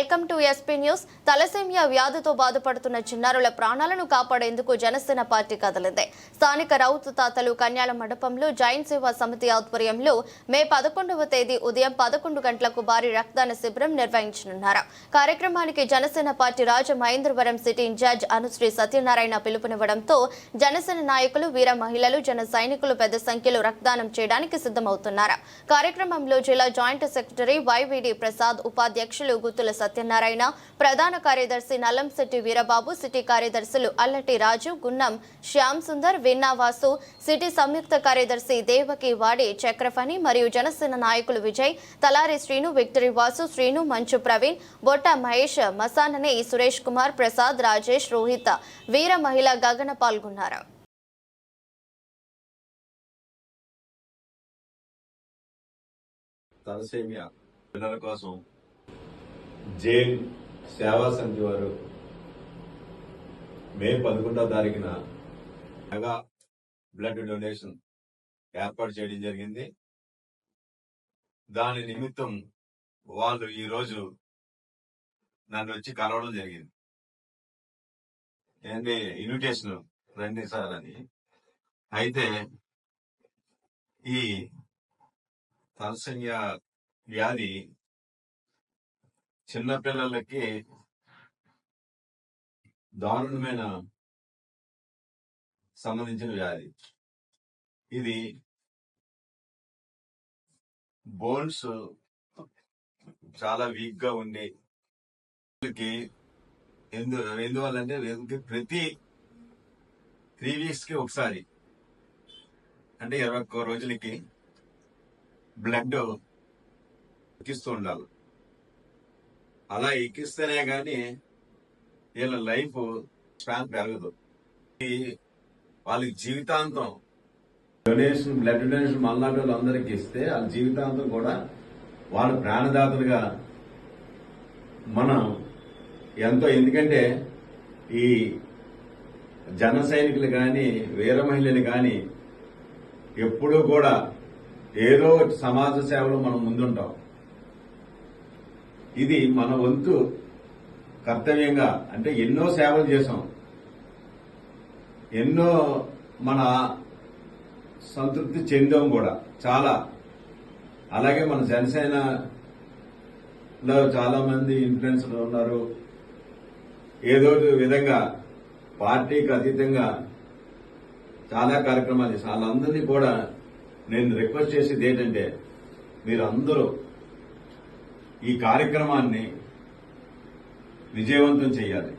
Welcome to SP news thalassaemia వ్యాధితో బాధపడుతున్న చిన్నారుల ప్రాణాలను కాపాడేందుకు జనసేన పార్టీ కదలింది. స్థానిక రౌతు తాతలు కన్యాల మండపంలో జైన్ సేవా సమితి ఆధ్వర్యంలో మే పదకొండవ తేదీ ఉదయం పదకొండు గంటలకు భారీ రక్తదాన శిబిరం నిర్వహించనున్నారు. కార్యక్రమానికి Janasena party Rajamahendravaram city incharge Anusri Satyanarayana పిలుపునివ్వడంతో Janasena నాయకులు వీర మహిళలు జన సైనికులు పెద్ద సంఖ్యలో రక్తదానం చేయడానికి సిద్ధమవుతున్నారు. కార్యక్రమంలో జిల్లా జాయింట్ సెక్రటరీ వైవిడి ప్రసాద్ ఉపాధ్యక్షులు గుత్తుల సత్యనారాయణ ప్రధాన కార్యదర్శి నల్లంశెట్టి వీరబాబు సిటీ కార్యదర్శులు అల్లటి రాజు గున్నం శ్యామ్ సుందర్ విన్నావాసు సిటీ సంయుక్త కార్యదర్శి దేవకి వాడి చక్రఫణి మరియు జనసేన నాయకులు విజయ్ తలారి శ్రీను విక్టరీ వాసు శ్రీను మంచు ప్రవీణ్ బొట్ట మహేష్ మసాననే సురేష్ కుమార్ ప్రసాద్ రాజేష్ రోహిత్ వీర మహిళ గగన పాల్గొన్నారు. తలసేమియా? పిల్లల కోసం జైన్ సేవా సమితి వారు మే పదకొండవ తారీఖున మెగా బ్లడ్ డొనేషన్ ఏర్పాటు చేయడం జరిగింది. దాని నిమిత్తం వాళ్ళు ఈ రోజు నన్ను వచ్చి కలవడం జరిగింది. ఏంటి ఇన్విటేషన్ రండి సార్ అని. అయితే ఈ తలసేమియా వ్యాధి చిన్నపిల్లలకి దారుణమైన సంబంధించిన వ్యాధి. ఇది బోన్స్ చాలా వీక్గా ఉండి వీళ్ళకి ఎందు ఎందువల్లంటే వీళ్ళకి ప్రతి త్రీ వీక్స్కి ఒకసారి అంటే ఇరవై ఒక్క రోజులకి బ్లడ్ ఎక్కిస్తూ ఉండాలి. అలా ఎక్కిస్తేనే గాని వీళ్ళ లైఫ్ స్పాన్ పెరగదు. ఈ వాళ్ళకి జీవితాంతం డొనేషన్ బ్లడ్ డొనేషన్ మల్నాటి వాళ్ళందరికీ ఇస్తే వాళ్ళ జీవితాంతం కూడా వాళ్ళ ప్రాణదాతలుగా మనం ఎంతో ఎందుకంటే ఈ జన సైనికులు కానీ వీర మహిళలు కానీ ఎప్పుడూ కూడా ఏదో సమాజ సేవలో మనం ముందుంటాం. ఇది మన వంతు కర్తవ్యంగా అంటే ఎన్నో సేవలు చేశాం. ఎన్నో మన సంతృప్తి చెందాం కూడా చాలా. అలాగే మన జనసేనలో చాలా మంది ఇన్ఫ్లుయెన్సర్లు ఉన్నారు. ఏదో ఒక విధంగా పార్టీకి అతీతంగా చాలా కార్యక్రమాలు చేశారు వాళ్ళందరినీ కూడా నేను రిక్వెస్ట్ చేసేది ఏంటంటే మీరందరూ ఈ కార్యక్రమాన్ని విజయవంతం చేయాలి.